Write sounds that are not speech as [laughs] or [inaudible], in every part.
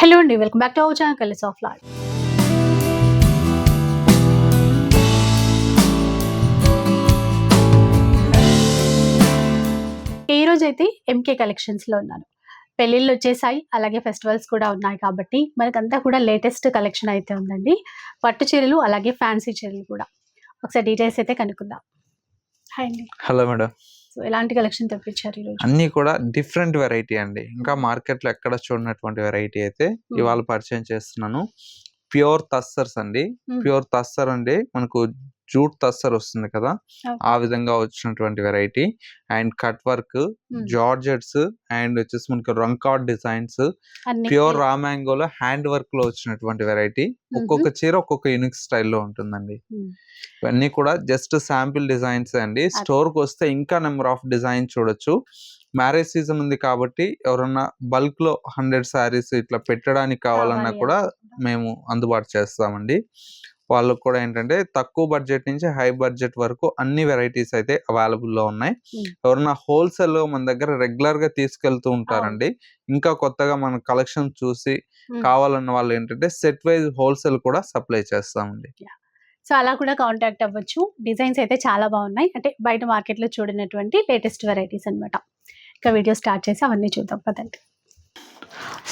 Hello అండి welcome back to our channel కలిసి of life. ఈ రోజు అయితే ఎంకే కలెక్షన్స్లో ఉన్నాను పెళ్ళిళ్ళు వచ్చేసాయి అలాగే ఫెస్టివల్స్ కూడా ఉన్నాయి కాబట్టి మనకంతా కూడా లేటెస్ట్ కలెక్షన్ అయితే ఉందండి. పట్టు చీరలు అలాగే ఫ్యాన్సీ చీరలు కూడా. ఒకసారి డీటెయిల్స్ అయితే కనుక్కుందాం. హాయ్ అండి. Hello madam. ఎలాంటి కలెక్షన్ తెప్పించారు ఈరోజు అన్ని కూడా డిఫరెంట్ వెరైటీ అండి. ఇంకా మార్కెట్లో ఎక్కడ చూడనటువంటి వెరైటీ అయితే ఇవాళ పరిచయం చేస్తున్నాను. ప్యూర్ తస్సర్స్ అండి. Hmm. ప్యూర్ తస్సర్ అండి. మనకు జూట్ తస్సర్ వస్తుంది కదా. ఆ విధంగా వచ్చినటువంటి variety. And cut work. Georgettes and వచ్చేసి మనకు రంకాట్ డిజైన్స్ ప్యూర్ రా మ్యాంగోలో హ్యాండ్ వర్క్లో వచ్చినటువంటి వెరైటీ. ఒక్కొక్క చీర ఒక్కొక్క యూనిక్ స్టైల్లో ఉంటుందండి. ఇవన్నీ కూడా జస్ట్ శాంపిల్ డిజైన్స్ అండి. స్టోర్కి వస్తే ఇంకా నెంబర్ ఆఫ్ డిజైన్ చూడొచ్చు. మ్యారేజ్ సీజన్ ఉంది కాబట్టి ఎవరన్నా బల్క్లో హండ్రెడ్ శారీస్ ఇట్లా పెట్టడానికి కావాలన్నా కావాలి కూడా. మేము అందుబాటు చేస్తామండి. వాళ్ళకు కూడా ఏంటంటే తక్కువ బడ్జెట్ నుంచి హై బడ్జెట్ వరకు అన్ని వెరైటీస్ అయితే అవైలబుల్లో ఉన్నాయి. ఎవరన్నా హోల్సేల్లో మన దగ్గర రెగ్యులర్గా తీసుకెళ్తూ ఉంటారండి. ఇంకా కొత్తగా మన కలెక్షన్ చూసి. కావాలన్న వాళ్ళు ఏంటంటే సెట్ వైజ్ హోల్సేల్ కూడా సప్లై చేస్తామండి. సో అలా కూడా కాంటాక్ట్ అవ్వచ్చు. డిజైన్స్ అయితే చాలా బాగున్నాయి. అంటే బయట మార్కెట్లో చూడనటువంటి లేటెస్ట్ వెరైటీస్ అన్నమాట. ఇంకా వీడియో స్టార్ట్ చేసి అవన్నీ చూద్దాం. పదండి.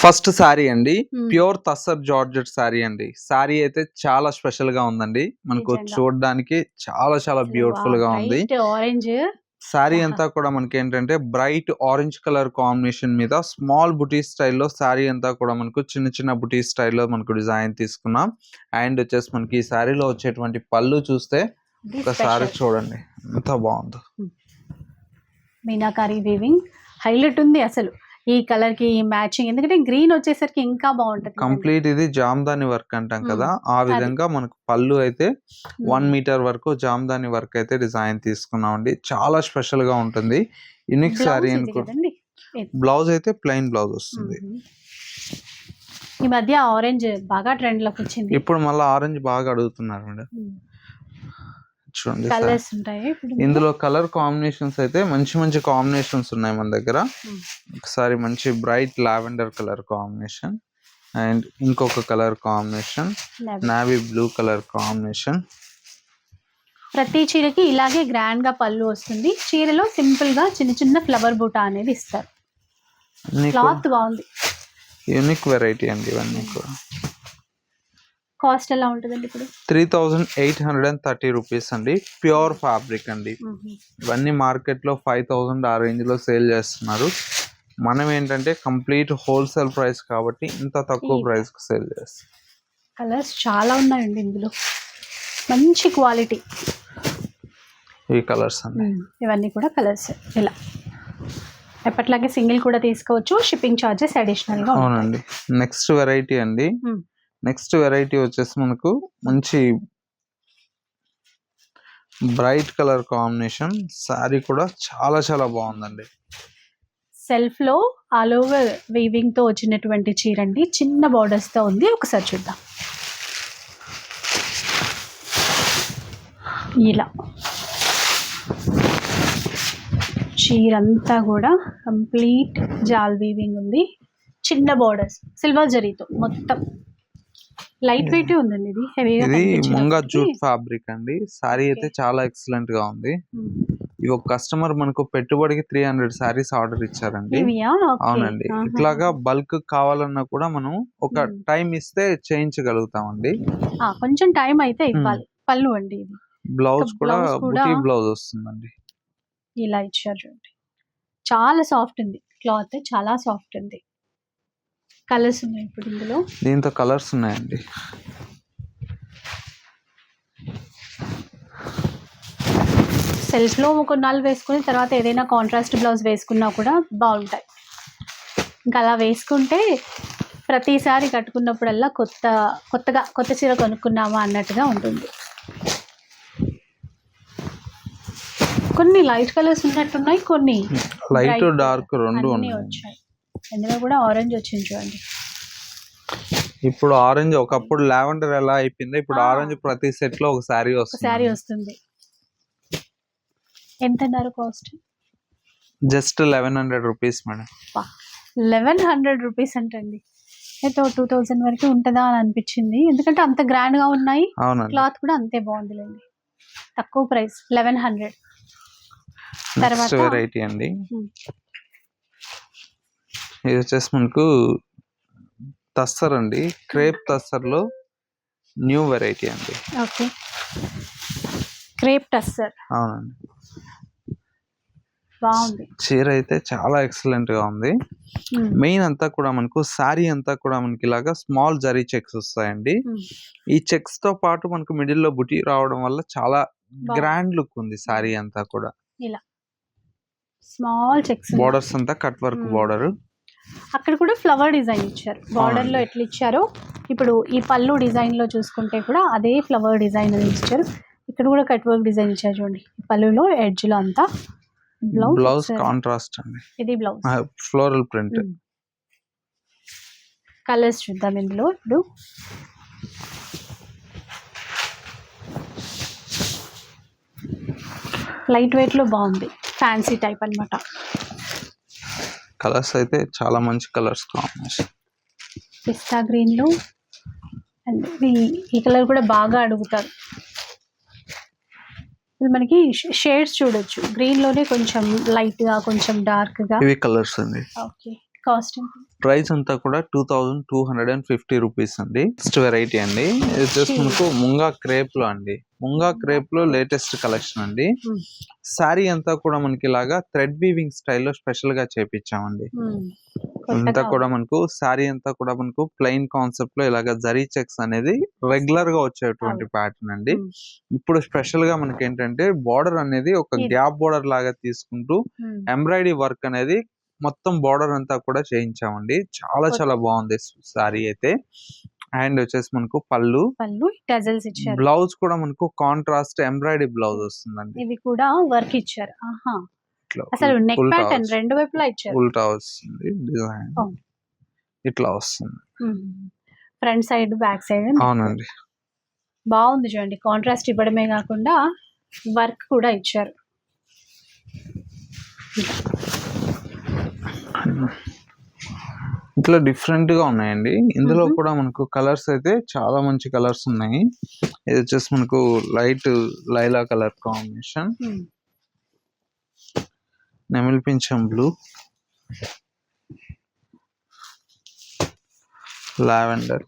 ఫస్ట్ శారీ అండి. ప్యూర్ తస్సర్ జార్జెట్ శారీ అండి. శారీ అయితే చాలా స్పెషల్గా ఉందండి. మనకు. చూడడానికి చాలా చాలా బ్యూటిఫుల్గా ఉంది. ఆరెంజ్. శారీ. అంతా కూడా మనకి ఏంటంటే బ్రైట్ ఆరెంజ్ కలర్ కాంబినేషన్ మీద స్మాల్ బుటీ స్టైల్లో శారీ అంతా కూడా మనకు చిన్న చిన్న బుటీ స్టైల్లో మనకు డిజైన్ తీసుకున్నాం. అండ్ వచ్చేసి మనకి ఈ శారీలో వచ్చేటువంటి పళ్ళు చూస్తే ఒకసారి చూడండి. ఎంత బాగుందో. మీనాకారి వీవింగ్. హైలైట్ ఉంది అసలు. ఈ కలర్కి మ్యాచింగ్. ఎందుకంటే గ్రీన్ వచ్చేసరికి ఇంకా బాగుంటది. కంప్లీట్ ఇది జామ్దాని వర్క్ అంటాం. కదా. ఆ విధంగా మనకు పళ్ళు అయితే. వన్ మీటర్ వరకు జామ్దాని వర్క్ అయితే డిజైన్ తీసుకున్నాం అండి చాలా స్పెషల్గా ఉంటుంది. యునిక్ Blouse శారీ ఇది అనుకో కదండి? బ్లౌజ్ అయితే ప్లెయిన్ బ్లౌజ్ వస్తుంది. ఈ మధ్య ఆరెంజ్ బాగా ట్రెండ్లోకి వచ్చింది. ఇప్పుడు మళ్ళీ ఆరెంజ్ బాగా అడుగుతున్నారు మేడం. చూడండి. కలర్స్ ఉంటాయి ఇందులో కలర్ కాంబినేషన్స్ అయితే మంచి మంచి కాంబినేషన్స్ ఉన్నాయి మన దగ్గర. Hmm. ఒకసారి మంచి bright lavender colour combination and ఇంకొక colour combination. Navy blue colour combination. ప్రతి చీరకి ఇలాగే గ్రాండ్గా పళ్ళు వస్తుంది. చీరలో సింపుల్గా చిన్న చిన్న ఫ్లవర్ బూటా అనేది ఇస్తారు. క్లాత్ బాగుంది. యూనిక్ వెరైటీ అండి ఇవన్నీ కూడా. కాస్ట్ ఎలా ఉంటుందండి ఇప్పుడు? Three thousand eight hundred and thirty rupees అండి. ప్యూర్ ఫ్యాబ్రిక్ అండి. ఇవన్నీ మార్కెట్లో ఫైవ్ థౌజండ్ ఆ రేంజ్లో సేల్ చేస్తున్నారు. మనం ఏంటంటే కంప్లీట్ హోల్సేల్ ప్రైస్ కాబట్టి ఇంత తక్కువ ఈ- ప్రైస్కి సేల్ చేస్తాం. కలర్స్ చాలా ఉన్నాయండి ఇందులో. మంచి క్వాలిటీ. ఈ కలర్స్ అండి ఇవన్నీ కూడా కలర్స్. ఇలా. ఎప్పట్లాగే సింగిల్ కూడా తీసుకోవచ్చు. షిప్పింగ్ ఛార్జెస్ అడిషనల్గా ఉంటాయి. అవునండి. నెక్స్ట్ వెరైటీ అండి. నెక్స్ట్ వెరైటీ వచ్చేసి మనకు మంచి బ్రైట్ కలర్ కాంబినేషన్. శారీ కూడా చాలా చాలా బాగుందండి. సెల్ఫ్లో ఆల్ ఓవర్ వీవింగ్తో వచ్చినటువంటి చీర అండి చిన్న బార్డర్స్తో ఉంది. ఒకసారి చూద్దాం. ఇలా. చీర అంతా కూడా కంప్లీట్ జాల్ వీవింగ్ ఉంది. చిన్న బార్డర్స్ సిల్వర్ జరీతో మొత్తం. లైట్ వెయిట్ ఉందండి ఇది హెవీగా ఇది ముంగా జూట్ ఫ్యాబ్రిక్ అండి. శారీ అయితే చాలా ఎక్సలెంట్గా ఉంది. ఈ ఒక కస్టమర్ మనకు పెట్టుబడికి త్రీ హండ్రెడ్ శారీస్ ఆర్డర్ ఇచ్చారండి. అవునండి. ఇట్లాగా బల్క్ కావాలన్నా కూడా మనం ఒక. టైం ఇస్తే చేయించగలుగుతామండి. కొంచెం టైం అయితే ఇవ్వాలి. పళ్ళు అండి బ్లౌజ్ కూడా- బుటీ బ్లౌజ్ వస్తుందండి. ఇలా ఇచ్చారు చూడండి. చాలా సాఫ్ట్ ఉంది. క్లాత్ చాలా సాఫ్ట్ ఉంది. కలర్స్ ఉన్నాయి ఇప్పుడు ఇందులో? దీంతో కలర్స్ ఉన్నాయండి. సెల్ఫ్లో కొన్నాళ్ళు వేసుకుని తర్వాత ఏదైనా కాంట్రాస్ట్ బ్లౌజ్ వేసుకున్నా కూడా బాగుంటాయి. ఇంకా అలా వేసుకుంటే ప్రతిసారి కట్టుకున్నప్పుడల్లా కొత్త కొత్తగా కొత్త చీర కొనుక్కున్నామా అన్నట్టుగా ఉంటుంది. కొన్ని లైట్ కలర్స్ ఉన్నట్టున్నాయి కొన్ని లైట్ డార్క్ రెండు ఉన్నాయి. వచ్చాయి. ఇందులో కూడా ఆరెంజ్ వచ్చింది చూడండి. ఇప్పుడు ఆరెంజ్ ఒకప్పుడు లావెండర్ ఎలా అయిపోయిందో ఇప్పుడు. ఆరెంజ్ ప్రతి సెట్లో ఒక ఒక వస్తుంది. శారీ వస్తుంది. ఎంత అన్నారు cost just eleven hundred rupees madam eleven hundred rupees అంటండి. అయితే టూ థౌజండ్ వరకు ఉంటుందా అని అనిపించింది. ఎందుకంటే అంత grand గా ఉన్నాయి. క్లాత్ కూడా అంతే బాగుందిలేండి. తక్కువ ప్రైస్ లెవెన్ హండ్రెడ్ తర్వాత- వెరైటీ అండి. ఇది వచ్చేసి మనకు తస్తర్ అండి. క్రేప్ తస్తర్లో న్యూ వెరైటీ అండి. ఓకే. క్రేప్ టస్సర్ అవునండి. బాగుంది. చీర అయితే చాలా ఎక్సలెంట్గా ఉంది మెయిన్ అంతా కూడా మనకు శారీ అంతా కూడా మనకి ఇలాగా స్మాల్ జరీ చెక్స్ వస్తాయండి. ఈ చెక్స్తో పాటు మనకు మిడిల్లో బుటీ రావడం వల్ల చాలా గ్రాండ్ లుక్ ఉంది శారీ అంతా కూడా. Small checks. బోర్డర్స్ అంతా కట్ వర్క్. బోర్డర్. అక్కడ కూడా ఫ్లవర్ డిజైన్ ఇచ్చారు. బార్డర్లో అవునండి. ఎట్లా ఇచ్చారో ఇప్పుడు ఈ పళ్ళు డిజైన్లో చూసుకుంటే కూడా అదే ఫ్లవర్ డిజైన్ అని ఇచ్చారు. ఇక్కడ కూడా కట్ వర్క్ డిజైన్ ఇచ్చారు చూడండి. ఈ పళ్ళులో ఎడ్జ్లో అంతా బ్లౌజ్ బ్లౌజ్ కాంట్రాస్ట్ అండి. ఇది బ్లౌజ్ ఫ్లోరల్ ప్రింట్ కలర్స్ చూద్దాం ఇందులో. ఇప్పుడు లైట్ వెయిట్లో బాగుంది. ఫ్యాన్సీ టైప్ అన్నమాట. కలర్స్ అయితే చాలా మంచి కలర్స్ కాంబినేషన్ పిస్తా ఈ కలర్ కూడా బాగా అడుగుతారు. ఇది మనకి షేడ్స్ చూడొచ్చు. గ్రీన్లోనే కొంచెం లైట్గా కొంచెం డార్క్గా ఇవి కలర్స్ అండి. ఓకే. కాస్ట్ ప్రైస్ అంతా కూడా two thousand two hundred and fifty rupees అండి. నెక్స్ట్ వెరైటీ అండి. ఇది Hmm. మనకు ముంగా క్రేప్లో అండి. ముంగా క్రేప్లో లేటెస్ట్ కలెక్షన్ అండి. Hmm. శారీ అంతా కూడా మనకి ఇలాగా థ్రెడ్ వీవింగ్ స్టైల్లో స్పెషల్గా చేపించామండి. అంతా కూడా మనకు శారీ అంతా కూడా మనకు ప్లెయిన్ కాన్సెప్ట్లో ఇలాగ జరీ చెక్స్ అనేది రెగ్యులర్గా వచ్చేటువంటి ప్యాటర్న్ అండి. Hmm. ఇప్పుడు స్పెషల్గా మనకి ఏంటంటే బార్డర్ అనేది ఒక. గ్యాప్ బార్డర్ లాగా తీసుకుంటూ ఎంబ్రాయిడరీ వర్క్ అనేది మొత్తం బార్డర్ అంతా కూడా చేయించామండి. చాలా చాలా బాగుంది సారీ అయితే. అండ్ వచ్చేసి మనకు పళ్ళు. పళ్ళు టజల్స్ ఇచ్చారు. బ్లౌజ్ కూడా మనకు కాంట్రాస్ట్ ఎంబ్రాయిడరీ బ్లౌజ్ వస్తుందండి. ఇది కూడా వర్క్ ఇచ్చారు. అసలు నెక్ ప్యాటర్న్. రెండు వైపులా ఇచ్చారు. ఉల్టా వస్తుంది డిజైన్. ఇట్లా వస్తుంది. ఫ్రంట్ సైడ్ బ్యాక్ సైడ్ అవునండి. బాగుంది చూడండి. కాంట్రాస్ట్ ఇవ్వడమే కాకుండా వర్క్ కూడా ఇచ్చారు. ఇట్లా డిఫరెంట్గా ఉన్నాయండి. ఇందులో. కూడా మనకు కలర్స్ అయితే చాలా మంచి కలర్స్ ఉన్నాయి. ఇది వచ్చేసి మనకు లైట్ లైలా కలర్ కాంబినేషన్. నెమిలి పింఛం బ్లూ లావెండర్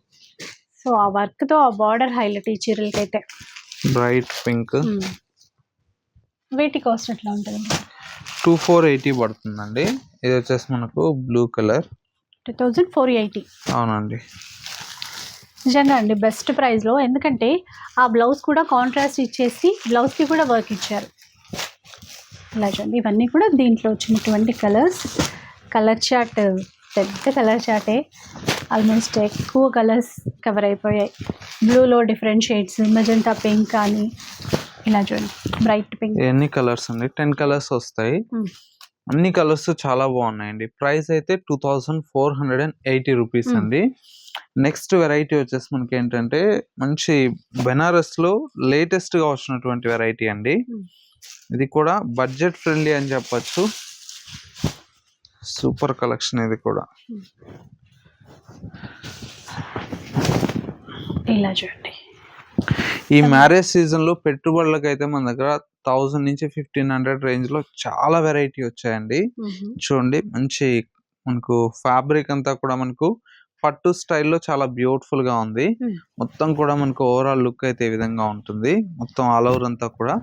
సో ఆ వర్క్తో ఆ బార్డర్ హైలైట్ ఈ చీరలకి అయితే బ్రైట్ పింక్. వీటి కాస్ట్ ఎట్లా ఉంటుంది టూ ఫోర్ ఎయిటీ పడుతుందండి. ఇది వచ్చేసి మనకు blue colour. Two thousand four eighty. అవునండి. నిజంగా అండి బెస్ట్ ప్రైస్లో ఎందుకంటే ఆ బ్లౌజ్ కూడా కాంట్రాస్ట్ ఇచ్చేసి బ్లౌజ్కి కూడా వర్క్ ఇచ్చారు. ఇలా చూడండి ఇవన్నీ కూడా దీంట్లో వచ్చినటువంటి కలర్స్. కలర్ చార్ట్ పెద్ద కలర్ చార్టే. ఆల్మోస్ట్ ఎక్కువ కలర్స్ కవర్ అయిపోయాయి. బ్లూలో డిఫరెంట్ షేడ్స్ మెజంతా పింక్ కానీ ఇలా చూడండి బ్రైట్ పింక్ ఎన్ని కలర్స్ అండి? టెన్ కలర్స్ వస్తాయి. Hmm. అన్ని కలర్స్ చాలా బాగున్నాయండి. ప్రైస్ అయితే two thousand four hundred and eighty rupees Hmm. అండి. నెక్స్ట్ వెరైటీ వచ్చేసి మనకి ఏంటంటే మంచి బెనారస్లో లేటెస్ట్గా వచ్చినటువంటి వెరైటీ అండి. Hmm. ఇది కూడా బడ్జెట్ ఫ్రెండ్లీ అని చెప్పొచ్చు. సూపర్ కలెక్షన్ ఇది కూడా. ఇలా చూడండి. ఈ మ్యారేజ్ సీజన్లో పెట్టుబడులకు అయితే మన దగ్గర థౌసండ్ నుంచి ఫిఫ్టీన్ హండ్రెడ్ రేంజ్లో చాలా వెరైటీ వచ్చాయండి. చూడండి మంచి మనకు ఫ్యాబ్రిక్ అంతా కూడా మనకు పట్టు స్టైల్లో చాలా బ్యూటిఫుల్గా ఉంది. మొత్తం కూడా మనకు ఓవరాల్ లుక్ అయితే ఈ విధంగా ఉంటుంది. మొత్తం ఆల్ ఓవర్ అంతా కూడా.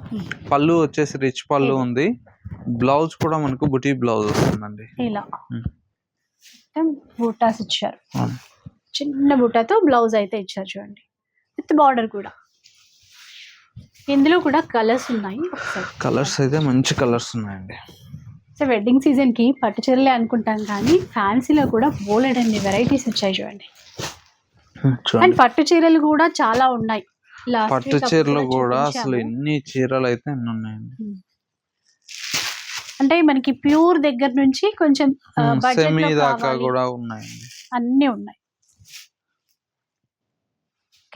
పళ్ళు వచ్చేసి రిచ్ పళ్ళు. ఉంది. బ్లౌజ్ కూడా మనకు బుటీ బ్లౌజ్ వస్తుందండి. ఇలా. బూటాస్ ఇచ్చారు. చిన్న బుట్టతో బ్లౌజ్ అయితే ఇచ్చారు చూడండి. విత్ బార్డర్ కూడా. ఇందులో కూడా కలర్స్ ఉన్నాయి కలర్స్ అయితే మంచి కలర్స్ ఉన్నాయండి. సో వెడ్డింగ్ సీజన్కి పట్టు చీరలే అనుకుంటాం కానీ ఫ్యాన్సీలో కూడా బోలెడన్ని వెరైటీస్ వచ్చాయి చూడండి. అండ్ పట్టు చీరలు కూడా చాలా ఉన్నాయి. పట్టు చీరలు కూడా. అసలు ఎన్ని చీరలు అయితే ఎన్ని ఉన్నాయండి. అంటే మనకి ప్యూర్ దగ్గర నుంచి కొంచెం దాకా. కూడా ఉన్నాయండి. అన్నీ ఉన్నాయి.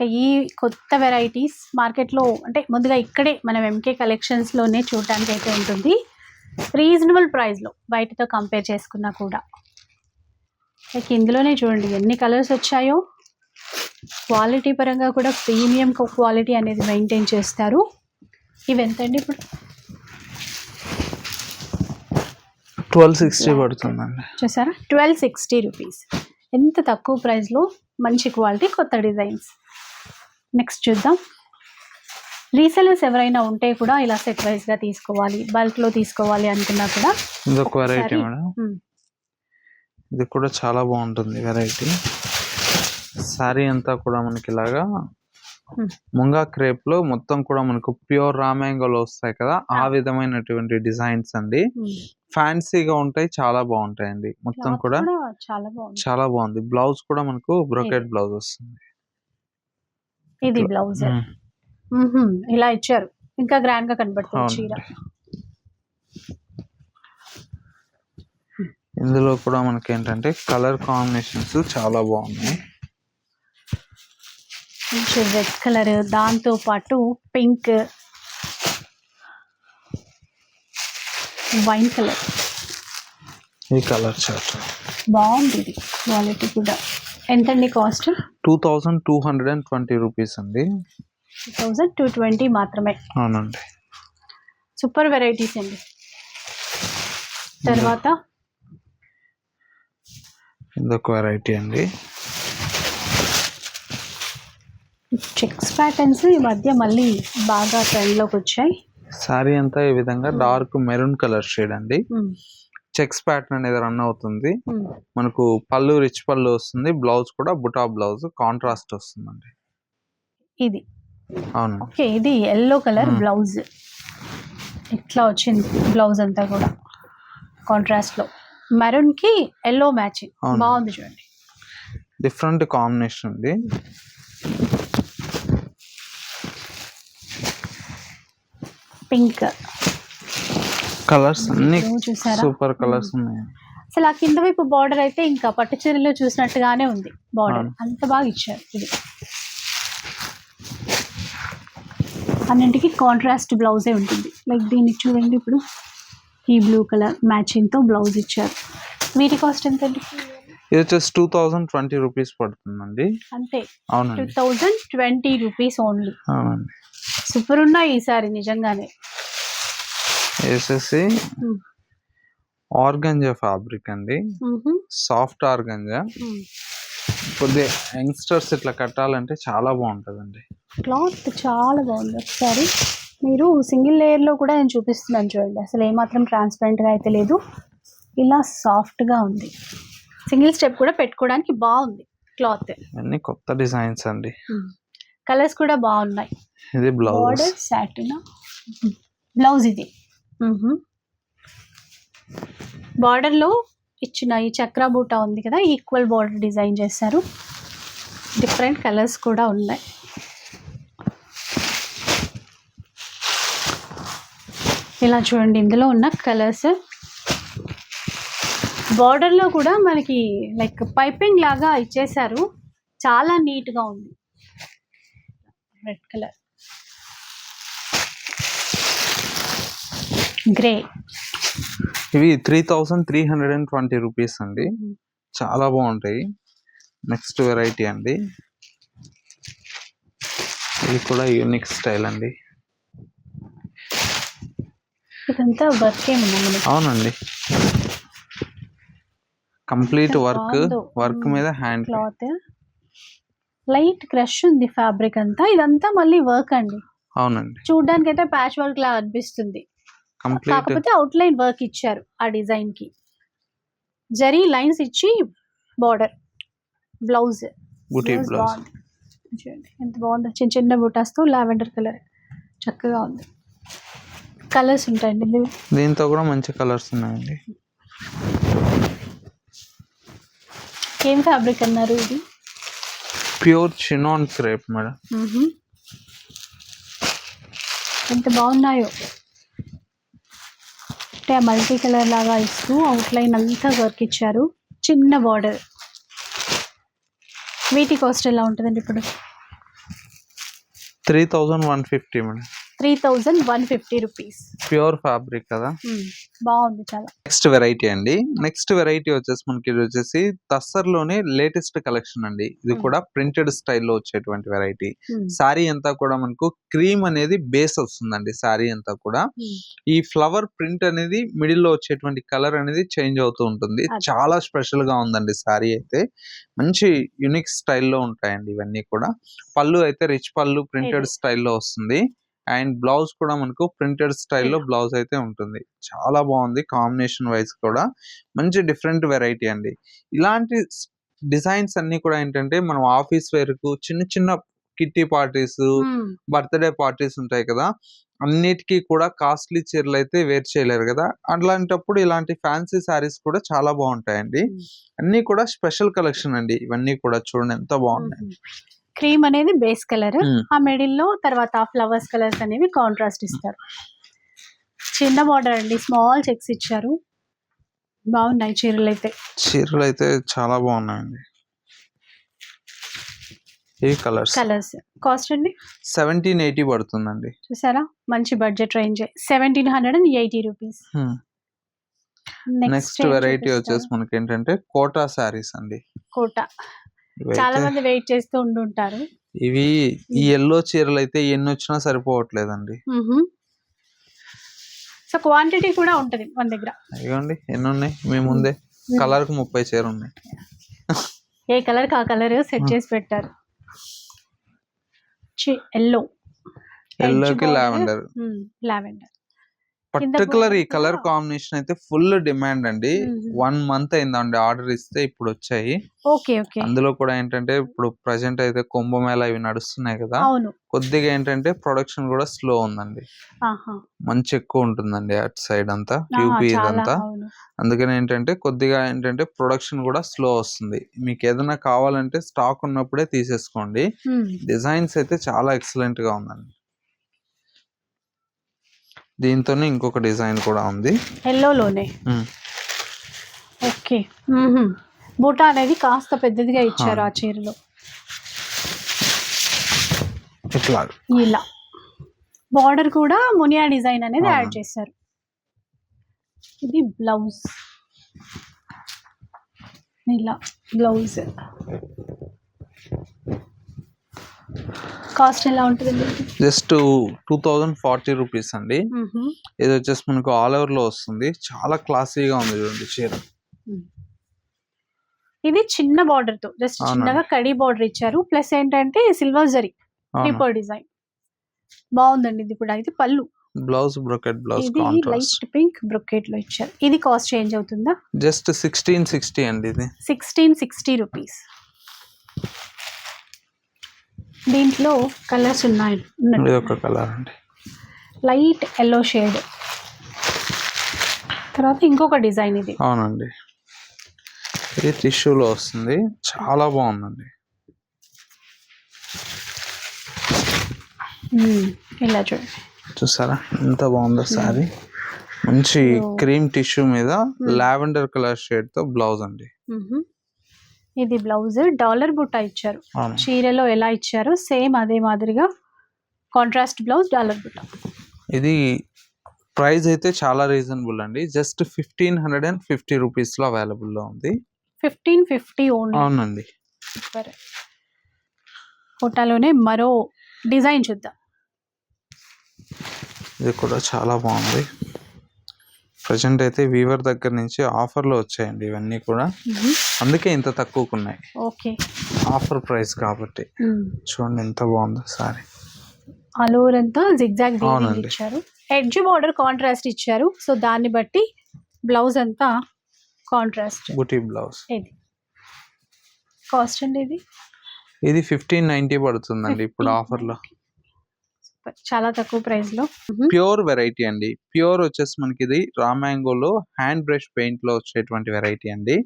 ఈ కొత్త వెరైటీస్ మార్కెట్లో అంటే ముందుగా ఇక్కడే మనం ఎంకే కలెక్షన్స్లోనే చూడడానికి అయితే ఉంటుంది. రీజనబుల్ ప్రైస్లో బయటతో కంపేర్ చేసుకున్నా కూడా. లైక్ ఇందులోనే చూడండి ఎన్ని కలర్స్ వచ్చాయో. క్వాలిటీ పరంగా కూడా ప్రీమియం క్వాలిటీ అనేది మెయింటైన్ చేస్తారు. ఇవి ఎంతండి ఇప్పుడు? ట్వెల్వ్ సిక్స్టీ పడుతుందండి. చూసారా? ట్వెల్వ్ సిక్స్టీ రూపీస్ ఎంత తక్కువ ప్రైస్లో మంచి క్వాలిటీ కొత్త డిజైన్స్ నెక్స్ట్ చూద్దాం. రీసెలర్స్ ఎవరైనా ఉంటే కూడా ఇలా సెట్ వైజ్గా తీసుకోవాలి. బల్క్లో తీసుకోవాలి అనుకున్నా కూడా ఇది ఒక వెరైటీ మేడం. ఇది కూడా చాలా బాగుంటుంది వెరైటీ శారీ అంతా కూడా మనకి ఇలాగా. ముంగా క్రేప్లో మొత్తం కూడా మనకు ప్యూర్ రామ్యాంగోలు వస్తాయి కదా ఆ. విధమైనటువంటి డిజైన్స్ అండి. ఫ్యాన్సీగా ఉంటాయి చాలా బాగుంటాయండి. మొత్తం కూడా చాలా బాగుంది. చాలా బాగుంది. బ్లౌజ్ కూడా మనకు బ్రొకెట్ బ్లౌజ్ వస్తుంది. ఇది బ్లౌజ్. ఇలా ఇచ్చారు. ఇంకా గ్రాండ్గా కనబడుతుంది. చీర. ఇందులో కూడా మనకి ఏంటంటే కలర్ కాంబినేషన్స్ చాలా బాగున్నాయి. రెడ్ కలర్ దాంతో పాటు పింక్ వైన్ కలర్. ఈ కలర్ చార్ట్. బాగుంది ఇది క్వాలిటీ కూడా. ఎంతండి cost? Two thousand two hundred and twenty rupees అండి. టూ థౌజండ్ టూ ట్వంటీ మాత్రమే. అవునండి. సూపర్ వెరైటీస్ అండి. తర్వాత? ఇదొక వెరైటీ అండి. చెక్స్ ప్యాటర్న్స్ ఈ మధ్య మళ్ళీ బాగా ట్రెండ్లోకి వచ్చాయి. శారీ అంతా ఈ విధంగా. డార్క్ మెరూన్ కలర్ షేడ్ అండి. చెక్స్ ప్యాటర్న్ అనేది రన్ అవుతుంది. మనకు పళ్ళు రిచ్ పళ్ళు వస్తుంది. బ్లౌజ్ కూడా బుటా బ్లౌజ్ కాంట్రాస్ట్ వస్తుందండి. ఇది. అవును. ఓకే ఇది ఎల్లో కలర్. బ్లౌజ్. ఇట్లా వచ్చింది బ్లౌజ్ అంతా కూడా కాంట్రాస్ట్లో. మెరూన్కి ఎల్లో మ్యాచింగ్. బాగుంది చూడండి. డిఫరెంట్ కాంబినేషన్ ఉంది పింక్. కలర్స్ అన్ని చూసారా? సూపర్ కలర్స్ ఉన్నాయి. అసలు ఆ కింద వైపు బార్డర్ అయితే ఇంకా పట్టు చీరలో చూసినట్టుగానే ఉంది బార్డర్ అవును. అంత బాగా ఇచ్చారు ఇది. అన్నింటికి కాంట్రాస్ట్ బ్లౌజే ఉంటుంది. లైక్ దీనికి చూడండి ఇప్పుడు. ఈ బ్లూ కలర్ మ్యాచింగ్తో బ్లౌజ్ ఇచ్చారు. వీటి కాస్ట్ ఎంత అండి ఇది వచ్చేసి టూ థౌజండ్ ట్వంటీ రూపీస్ పడుతుందండి. అంతే. టూ అవునండి థౌజండ్ ట్వంటీ రూపీస్ ఓన్లీ అవునండి. సూపర్ ఉన్నాయి ఈసారి నిజంగానే. Hmm. ఆర్గంజా ఫ్యాబ్రిక్ అండి. Soft organza. కొద్దిగా యంగ్స్టర్స్ ఇట్లా కట్టాలంటే చాలా బాగుంటుందండి. క్లాత్ చాలా బాగుంది. ఒకసారి మీరు సింగిల్ లేయర్లో కూడా నేను చూపిస్తున్నాను చూడండి. అసలు ఏమాత్రం ట్రాన్స్పరెంట్గా అయితే లేదు. ఇలా సాఫ్ట్గా ఉంది. సింగిల్ స్టెప్ కూడా పెట్టుకోవడానికి బాగుంది క్లాత్. ఇవన్నీ కొత్త డిజైన్స్ అండి. కలర్స్ కూడా బాగున్నాయి. ఇది బ్లౌజ్. సాటిన్. బ్లౌజ్ ఇది. బార్డర్లో ఇచ్చిన ఈ చక్ర బూటా ఉంది కదా ఈక్వల్ బార్డర్ డిజైన్ చేశారు. డిఫరెంట్ కలర్స్ కూడా ఉన్నాయి. ఇలా చూడండి ఇందులో ఉన్న కలర్స్. బార్డర్లో కూడా మనకి లైక్ పైపింగ్ లాగా ఇచ్చేసారు చాలా నీట్గా ఉంది. Red colour. గ్రే ఇవి three thousand three hundred and twenty rupees అండి. చాలా బాగుంటాయి. నెక్స్ట్ వెరైటీ అండి. ఇది కూడా యూనిక్ స్టైల్ అండి. ఇదంతా వర్క్ అవునండి. Complete work. వర్క్. మీద హ్యాండ్ క్లాత్ లైట్ క్రష్ ఉంది ఫ్యాబ్రిక్ అంతా. ఇదంతా మళ్ళీ వర్క్ అండి. అవునండి. చూడడానికి అయితే ప్యాచ్ వర్క్ లా అనిపిస్తుంది. కాకపోతే అవుట్ లైన్ వర్క్ ఇచ్చారు ఆ డిజైన్కి. జరీ లైన్స్ ఇచ్చి బార్డర్ బ్లౌజ్ బుటీ ఎంత బాగుందో. చిన్న చిన్న బుటాస్తో లావెండర్ కలర్ చక్కగా ఉంది. కలర్స్ ఉంటాయండి దీంతో కూడా మంచి కలర్స్ ఉన్నాయండి. ఏం ఫ్యాబ్రిక్ అన్నారు ఇది? Pure chinon crepe madam. ఎంత బాగున్నాయో. అంటే మల్టీ కలర్ లాగా ఇస్తూ అవుట్లైన్ అంతా వర్క్ ఇచ్చారు. చిన్న బార్డర్ వీటి కాస్ట్ ఎలా ఉంటుందండి ఇప్పుడు? Three thousand one fifty madam. Three thousand one fifty rupees. Pure fabric కదా? బాగుంది చాలా. నెక్స్ట్ వెరైటీ అండి. నెక్స్ట్ వెరైటీ వచ్చేసి మనకి ఇది వచ్చేసి తస్సర్లోనే లేటెస్ట్ కలెక్షన్ అండి. ఇది. కూడా ప్రింటెడ్ స్టైల్లో వచ్చేటువంటి వెరైటీ. శారీ అంతా కూడా మనకు క్రీమ్ అనేది బేస్ వస్తుందండి శారీ అంతా కూడా. ఈ ఫ్లవర్ ప్రింట్ అనేది మిడిల్లో వచ్చేటువంటి కలర్ అనేది చేంజ్ అవుతూ ఉంటుంది. చాలా స్పెషల్గా ఉందండి శారీ అయితే. మంచి యునిక్ స్టైల్లో ఉంటాయండి ఇవన్నీ కూడా. పళ్ళు అయితే రిచ్ పళ్ళు ప్రింటెడ్. స్టైల్లో వస్తుంది. అండ్ బ్లౌజ్ కూడా మనకు ప్రింటెడ్ స్టైల్లో. బ్లౌజ్ అయితే ఉంటుంది. చాలా బాగుంది కాంబినేషన్ వైజ్ కూడా. మంచి డిఫరెంట్ వెరైటీ అండి. ఇలాంటి డిజైన్స్ అన్ని కూడా ఏంటంటే మనం ఆఫీస్ వేర్కు చిన్న చిన్న కిట్టి పార్టీస్ బర్త్డే పార్టీస్ ఉంటాయి కదా అన్నిటికీ కూడా కాస్ట్లీ చీరలు అయితే వేర్ చేయలేరు కదా. అట్లాంటప్పుడు ఇలాంటి ఫ్యాన్సీ శారీస్ కూడా చాలా బాగుంటాయండి. అన్ని కూడా స్పెషల్ కలెక్షన్ అండి. ఇవన్నీ కూడా చూడండి ఎంత బాగున్నాయి. క్రీమ్ అనేది బేస్ కలర్. ఆ మిడిల్లో తర్వాత ఫ్లవర్స్ కలర్స్ అనేవి కాంట్రాస్ట్ ఇస్తారు. చిన్న బార్డర్ అండి స్మాల్ చెక్స్ ఇచ్చారు. బాగున్నాయి చీరలు అయితే. చీరలు అయితే చాలా బాగున్నాయండి. ఈ కలర్స్? కలర్స్. కాస్ట్ అండి? సెవెంటీన్ ఎయిటీ పడుతుందండి. చూసారా? మంచి budget range. Seventeen hundred and eighty rupees. Next variety వచ్చేసి మనకి ఏంటంటే కోటా శారీస్ అండి. కోట. చాలా మంది వెయిట్ చేస్తూ ఉంటుంటారు ఇవి ఈ ఎల్లో చీరలు అయితే ఎన్ని వచ్చినా సరిపోవట్లేదండి సో క్వాంటిటీ కూడా ఉంటది మన దగ్గర. ఇవ్వండి ఎన్ని ఉన్నాయి మీ ముందే. కలర్కు ముప్పై చీర ఉన్నాయి ఏ కలర్ ఆ కలర్? సెట్ చేసి పెట్టారు. ఎల్లో. ఎల్లోకి లావెండర్. లావెండర్. పర్టికులర్ ఈ కలర్ కాంబినేషన్ అయితే ఫుల్ డిమాండ్ అండి. వన్ మంత్ అయిందండి ఆర్డర్ ఇస్తే ఇప్పుడు వచ్చాయి ఓకే ఓకే. అందులో కూడా ఏంటంటే ఇప్పుడు ప్రజెంట్ అయితే కుంభమేళ ఇవి నడుస్తున్నాయి కదా. కొద్దిగా ఏంటంటే ప్రొడక్షన్ కూడా స్లో ఉందండి. మంచి ఎక్కువ ఉంటుందండి అటు సైడ్ అంతా యూపీ ఇదంతా. అందుకని ఏంటంటే కొద్దిగా ఏంటంటే ప్రొడక్షన్ కూడా స్లో వస్తుంది. మీకు ఏదైనా కావాలంటే స్టాక్ ఉన్నప్పుడే తీసేసుకోండి. డిజైన్స్ అయితే చాలా ఎక్సలెంట్గా ఉందండి. దీంతోనే ఇంకొక డిజైన్ కూడా ఉంది. ఎల్లోలోనే. ఓకే. బూటా అనేది కాస్త పెద్దదిగా ఇచ్చారు ఆ. చీరలో. ఇట్లా. ఇలా. బార్డర్ కూడా మునియా డిజైన్ అనేది యాడ్. చేశారు. ఇది బ్లౌజ్. ఇలా బ్లౌజ్. కాస్ట్ ఎలా ఉంటుంది just two thousand forty rupees అండి. ఇది వచ్చేసి మనకు ఆల్ ఓవర్లో వస్తుంది. చాలా క్లాసీగా ఉంది చూడండి చీర. ఇది చిన్న బార్డర్తో జస్ట్. చిన్నగా కడి బార్డర్ ఇచ్చారు. ప్లస్ ఏంటంటే సిల్వర్ జరీ. Creeper design. బాగుందండి ఇది కూడా. ఇది పళ్ళు. బ్లౌజ్ బ్రొకెట్ బ్లౌజ్ ఇది లైట్ పింక్ బ్రొకెట్లో ఇచ్చారు. ఇది కాస్ట్ చేంజ్ అవుతుందా? జస్ట్ సిక్స్టీన్ సిక్స్టీ అండి ఇది. Sixteen sixty rupees. దీంట్లో కలర్స్ ఉన్నాయి. ఇది ఒక కలర్ అండి. లైట్ ఎల్లో షేడ్ తర్వాత ఇంకొక డిజైన్ ఇది. అవునండి. ఇది టిష్యూలో వస్తుంది. చాలా బాగుందండి. ఇలా చూడండి చూసారా? ఎంత బాగుందో సారీ మంచి. క్రీమ్ టిష్యూ మీద లావెండర్ కలర్ షేడ్తో బ్లౌజ్ అండి. ఇది బ్లౌజ్ డాలర్ బుట్ట ఇచ్చారు. చీరలో ఎలా ఇచ్చారో సేమ్ అదే మాదిరిగా కాంట్రాస్ట్ బ్లౌజ్ డాలర్ బుట్ట. ఇది ప్రైస్ అయితే చాలా రీజనబుల్ అండి. Just fifteen hundred and fifty రూపీస్లో అవైలబుల్లో ఉంది. ఫిఫ్టీన్ ఫిఫ్టీ ఓన్లీ అవునండి. ఫోటోలోనే మరో డిజైన్ చూద్దాం. ఇది కూడా చాలా బాగుంది. ప్రజెంట్ అయితే వీవర్ దగ్గర నుంచి ఆఫర్లో వచ్చాయండి ఇవన్నీ కూడా. అందుకే ఇంత తక్కువకున్నాయి. ఓకే. ఆఫర్ ప్రైస్ కాబట్టి. చూడండి ఎంత బాగుందో సారీ. ఓవర్ అంతా జిగ్జాగ్ అవునండి. ఇచ్చారు. ఎడ్జ్ బార్డర్ కాంట్రాస్ట్ ఇచ్చారు. సో దాన్ని బట్టి బ్లౌజ్ అంతా కాంట్రాస్ట్ బుటీ బ్లౌజ్. ఇది. కాస్ట్ అండి ఇది? ఇది ఫిఫ్టీన్ నైన్టీ పడుతుందండి ఇప్పుడు 1590. చాలా తక్కువ ప్రైస్లో. ప్యూర్ వెరైటీ అండి. ప్యూర్ వచ్చేసి మనకి ఇది రామాంగోలో హ్యాండ్ బ్రష్ పెయింట్లో వచ్చేటువంటి వెరైటీ అండి.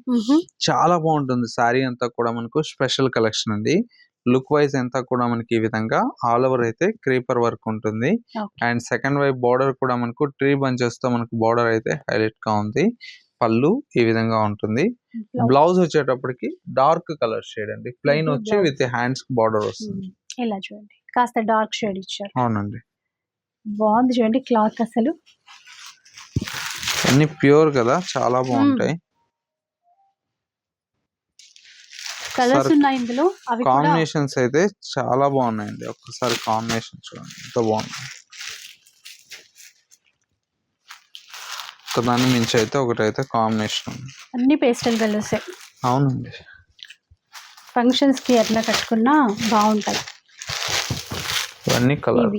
చాలా బాగుంటుంది. శారీ అంతా కూడా మనకు స్పెషల్ కలెక్షన్ అండి. లుక్ వైజ్ అంతా కూడా మనకి ఈ విధంగా ఆల్ ఓవర్ అయితే క్రీపర్ వర్క్ ఉంటుంది. అండ్ సెకండ్ వైపు బార్డర్ కూడా మనకు ట్రీ బంచెస్తో మనకు బార్డర్ అయితే హైలైట్గా ఉంది. పళ్ళు ఈ విధంగా ఉంటుంది. బ్లౌజ్. వచ్చేటప్పటికి డార్క్ కలర్ షేడ్ అండి. ప్లెయిన్ వచ్చి. విత్ హ్యాండ్స్ బార్డర్ వస్తుంది. ఇలా చూడండి. కాస్త డార్క్ షేడ్ ఇచ్చారు. అవునండి. బాగుంది చూడండి క్లాత్ అసలు. అన్ని ప్యూర్ కదా చాలా బాగుంటాయి. కలర్స్ ఉన్నాయి ఇందులో. అవి కాంబినేషన్స్ అయితే చాలా బాగున్నాయండి. ఒక్కసారి కాంబినేషన్ చూడండి ఎంత బాగుంది. ఒకదాన్ని మించి అయితే ఒకటైతే కాంబినేషన్ ఉంది. అన్ని పేస్టల్ కలర్స్. అవునండి. ఫంక్షన్స్కి ఎట్లా కట్టుకున్నా బాగుంటాయి ఇవన్నీ కలర్.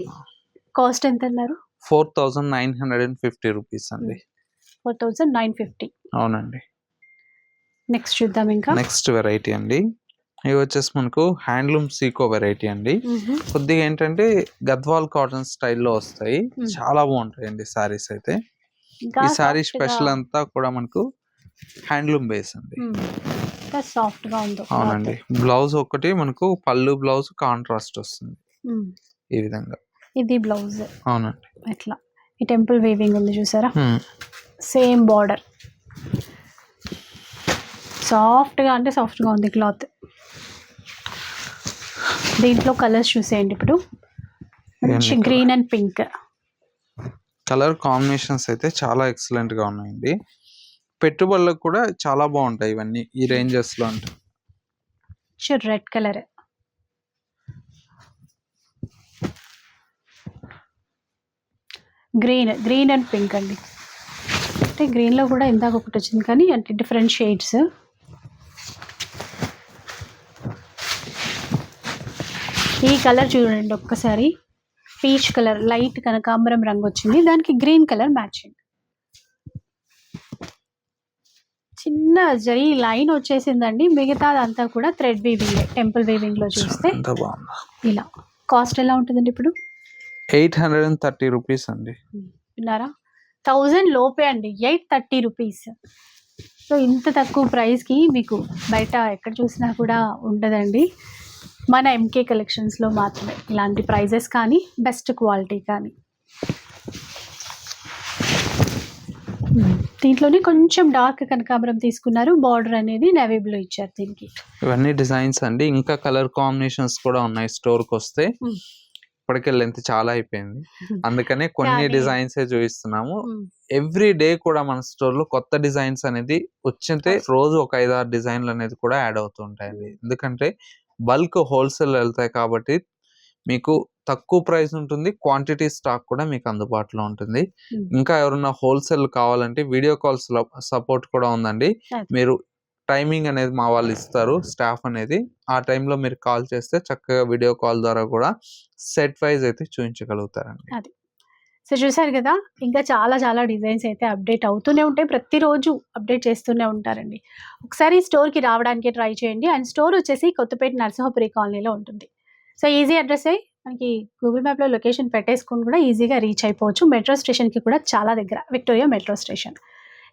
కాస్ట్ ఎంత అన్నారు four thousand nine hundred and fifty rupees అండి. Four thousand nine fifty. అవునండి. నెక్స్ట్ చూద్దాం ఇంకా. నెక్స్ట్ వెరైటీ అండి. ఇవి వచ్చేసి మనకు హ్యాండ్లూమ్ సీకో వెరైటీ అండి. కొద్దిగా ఏంటంటే గద్వాల్ కాటన్ స్టైల్లో వస్తాయి. చాలా బాగుంటాయండి సారీస్ అయితే. ఈ సారీ స్పెషల్ అంతా కూడా మనకు హ్యాండ్లూమ్ బేస్ అండి. సాఫ్ట్గా ఉందో. అవునండి. బ్లౌజ్ ఒకటి మనకు పళ్ళు బ్లౌజ్ కాంట్రాస్ట్ వస్తుంది. ఈ విధంగా. ఇది బ్లౌజ్. అవునండి. ఇట్లా. ఈ టెంపుల్ వేవింగ్ ఉంది చూసారా. Same border. సాఫ్ట్గా అంటే సాఫ్ట్గా ఉంది క్లాత్. దీంట్లో కలర్స్ చూసేయండి ఇప్పుడు. మంచి green and pink colour combinations అయితే చాలా ఎక్సలెంట్గా ఉన్నాయండి. పెట్టుబడులకు కూడా చాలా బాగుంటాయి ఇవన్నీ ఈ రేంజెస్లో అంటే red colour green green and pink అండి. అంటే గ్రీన్లో కూడా ఇందాక ఒకటి వచ్చింది కానీ అంటే డిఫరెంట్ షేడ్స్. ఈ కలర్ చూడండి ఒక్కసారి. పీచ్ కలర్ లైట్ కనకాంబరం రంగు వచ్చింది. దానికి గ్రీన్ కలర్ మ్యాచింగ్. చిన్న జరీ లైన్ వచ్చేసిందండి. మిగతాదంతా కూడా థ్రెడ్ వీవింగ్ టెంపుల్ వీవింగ్లో చూస్తే ఇలా. కాస్ట్ ఎలా ఉంటుందండి ఇప్పుడు? Eight hundred and thirty rupees అండి. విన్నారా? థౌజండ్ లోపే అండి. Eight thirty rupees. సో ఇంత తక్కువ ప్రైస్కి మీకు బయట ఎక్కడ చూసినా కూడా ఉండదండి. మన ఎంకే కలెక్షన్స్లో మాత్రమే ఇలాంటి ప్రైజెస్ కానీ బెస్ట్ క్వాలిటీ కానీ. దీంట్లోనే కొంచెం డార్క్ కనకాంబరం తీసుకున్నారు. బార్డర్ అనేది నేవీ బ్లూ ఇచ్చారు దీనికి. ఇవన్నీ డిజైన్స్ అండి. ఇంకా కలర్ కాంబినేషన్స్ కూడా ఉన్నాయి స్టోర్కి వస్తే. ఇప్పటికే లెంత్ చాలా అయిపోయింది అందుకనే [laughs] కొన్ని కానీ- డిజైన్స్ చూపిస్తున్నాము. ఎవ్రీ డే కూడా మన స్టోర్లో కొత్త డిజైన్స్ అనేది వచ్చితే. రోజు ఒక ఐదు ఆరు డిజైన్లు అనేది కూడా యాడ్ అవుతూ ఉంటాయండి ఎందుకంటే బల్క్ హోల్సేల్ వెళ్తాయి కాబట్టి మీకు తక్కువ ప్రైస్ ఉంటుంది క్వాంటిటీ స్టాక్ కూడా మీకు అందుబాటులో ఉంటుంది. ఇంకా ఎవరన్నా హోల్సేల్ కావాలంటే వీడియో కాల్స్ సపోర్ట్ కూడా ఉందండి. మీరు టైమింగ్ అనేది మా వాళ్ళు ఇస్తారు స్టాఫ్ అనేది. ఆ టైంలో మీరు కాల్ చేస్తే చక్కగా వీడియో కాల్ ద్వారా కూడా సెట్ వైజ్ అయితే చూపించగలుగుతారండి సో చూసారు కదా ఇంకా చాలా చాలా డిజైన్స్ అయితే అప్డేట్ అవుతూనే ఉంటాయి. ప్రతిరోజు అప్డేట్ చేస్తూనే ఉంటారండి. ఒకసారి స్టోర్కి రావడానికి ట్రై చేయండి. అండ్ స్టోర్ వచ్చేసి కొత్తపేట నరసింహపురి కాలనీలో ఉంటుంది. సో ఈజీ అడ్రస్ అయ్యి మనకి గూగుల్ మ్యాప్లో లొకేషన్ పెట్టేసుకుని కూడా ఈజీగా రీచ్ అయిపోవచ్చు. మెట్రో స్టేషన్కి కూడా చాలా దగ్గర విక్టోరియా మెట్రో స్టేషన్.